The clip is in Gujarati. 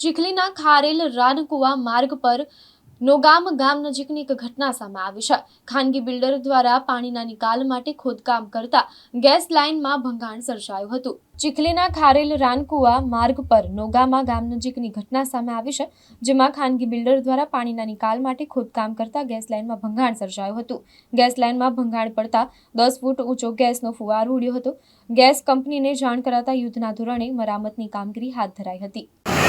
ચીખલીના ખારેલ રાનકુવા માર્ગ પર નોગામ ગામ નજીકની એક ઘટના સામે આવી છે. ખાનગી બિલ્ડર દ્વારા પાણીના નિકાલ માટે ખોદકામ કરતા ગેસ લાઇનમાં ભંગાણ સર્જાયું હતું. ચીખલીના ખારેલ રાનકુવા માર્ગ પર નોગામા ગામ નજીકની ઘટના સામે આવી છે, જેમાં ખાનગી બિલ્ડર દ્વારા પાણીના નિકાલ માટે ખોદકામ કરતા ગેસ લાઇનમાં ભંગાણ સર્જાયું હતું. ગેસ લાઇનમાં ભંગાણ પડતા દસ ફૂટ ઊંચો ગેસનો ફુવારો ઉડ્યો હતો. ગેસ કંપનીને જાણ કરાતા યુદ્ધના ધોરણે મરામતની કામગીરી હાથ ધરાઈ હતી.